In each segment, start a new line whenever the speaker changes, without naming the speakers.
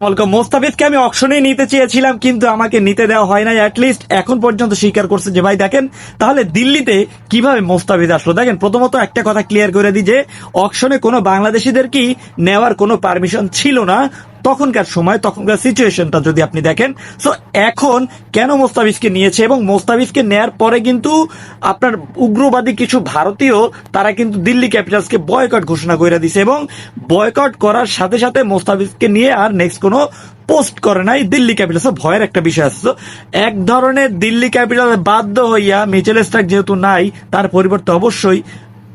বলকো, মোস্তাফিজকে আমি অকশনে নিতে চেয়েছিলাম, কিন্তু আমাকে নিতে দেওয়া হয় নাই অ্যাটলিস্ট এখন পর্যন্ত স্বীকার করছে যে, ভাই দেখেন, তাহলে দিল্লিতে কীভাবে মোস্তাফিজ আসলো? দেখেন, প্রথমত একটা কথা ক্লিয়ার করে দিই যে অকশনে কোনো বাংলাদেশিদের কি নেওয়ার কোনো পারমিশন ছিল না তখনকার সময়, তখনকার সিচুয়েশনটা যদি আপনি দেখেন। সো এখন কেন মোস্তাফিজকে নিয়েছে এবং মোস্তাফিজকে নেয়ার পরে কিন্তু আপনার উগ্রবাদী কিছু ভারতীয়, তারা কিন্তু দিল্লি ক্যাপিটালসকে বয়কট ঘোষণা করে দিছে এবং বয়কট করার সাথে সাথে মোস্তাফিজকে নিয়ে আর নেক্সট কোনো পোস্ট করে নাই। দিল্লি ক্যাপিটালস ভয়ের একটা বিষয় আসছে এক ধরনের দিল্লি ক্যাপিটাল বাধ্য হইয়া মিচেল স্টার্ক যেহেতু নাই, তার পরিবর্তে অবশ্যই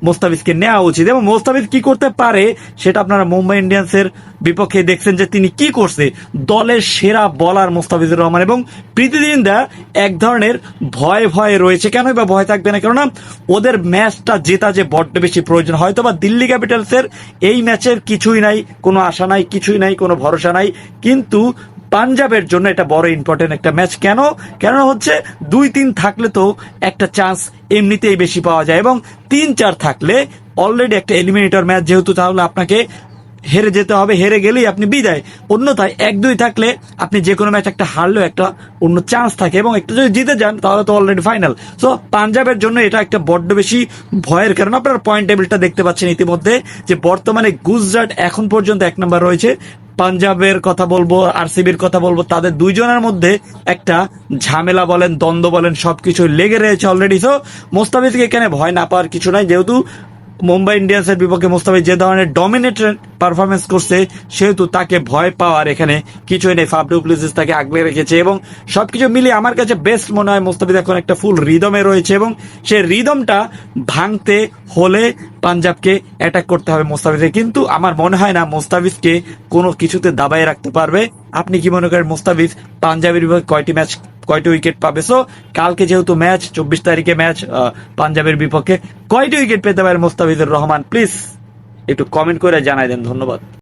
মোস্তাফিজকে নেওয়া উচিত। এবং মোস্তাফিজ কি করতে পারে, সেটা আপনারা মুম্বাই ইন্ডিয়ান্সের বিপক্ষে দেখছেন যে তিনি কি করছে। দলের সেরা বলার মোস্তাফিজুর রহমান এবং প্রীতিদিন দা এক ধরনের ভয় ভয়ে রয়েছে। কেন বা ভয় থাকবে না? কেননা ওদের ম্যাচটা জেতা যে বড্ড বেশি প্রয়োজন। হয়তো বা দিল্লি ক্যাপিটালসের এই ম্যাচের কিছুই নাই, কোনো আশা নাই, কিছুই নাই, কোনো ভরসা নাই। কিন্তু পাঞ্জাবের জন্য এটা বড় ইম্পর্টেন্ট একটা ম্যাচ কেন? কেন হচ্ছে দুই তিন থাকলে তো একটা চান্স এমনিতেই বেশি পাওয়া যায় এবং তিন চার থাকলে অলরেডি একটা এলিমিনেটর ম্যাচ যেহেতু, তাহলে আপনাকে হেরে যেতে হবে, হেরে গেলেই আপনি বিদায়। অন্যথায় এক দুই থাকলে আপনি যে কোনো ম্যাচ একটা হারলেও একটা অন্য চান্স থাকে এবং একটা যদি জিতে যান, তাহলে তো অলরেডি ফাইনাল সো পাঞ্জাবের জন্য এটা একটা বড্ড বেশি ভয়ের কারণ। আপনারা পয়েন্ট টেবিলটা দেখতে পাচ্ছেন ইতিমধ্যে যে বর্তমানে গুজরাট এখন পর্যন্ত এক নম্বর রয়েছে। পাঞ্জাবের কথা বলব, আরসিবির কথা বলব, তাদের দুইজনের মধ্যে একটা ঝামেলা বলেন, দ্বন্দ্ব বলেন, সবকিছু লেগে রয়েছে অলরেডি সো মোস্তাফিজকে এখানে ভয় না পাওয়ার কিছু নাই, যেহেতু মুম্বাই ইন্ডিয়ান্সের বিপক্ষে মোস্তাফিজ যে ধরনের ডমিনেটেড পারফরমেন্স করছে, সেহেতু তাকে ভয় পাওয়ার এখানে কিছুই নেই। ফাফ ডুপ্লিসিস তাকে আগলে রেখেছে এবং সবকিছু মিলিয়ে আমার কাছে বেস্ট মনে হয় মোস্তাফিজ এখন একটা ফুল রিদমে রয়েছে এবং সে রিদমটা ভাঙতে হলে পাঞ্জাবকে অ্যাটাক করতে হবে মোস্তাফিজকে। কিন্তু আমার মনে হয় না মোস্তাফিজকে কোনো কিছুতে দাবায় রাখতে পারবে। আপনি কি মনে করেন মোস্তাফিজ পাঞ্জাবের বিপক্ষে কয়টি ম্যাচ কয়টি উইকেট পাবে? সো কালকে যেহেতু ম্যাচ চব্বিশ তারিখে ম্যাচ পাঞ্জাবের বিপক্ষে কয়টি উইকেট পেতে পারে মোস্তাফিজুর রহমান? প্লিজ একটু কমেন্ট করে জানাই দেন ধন্যবাদ।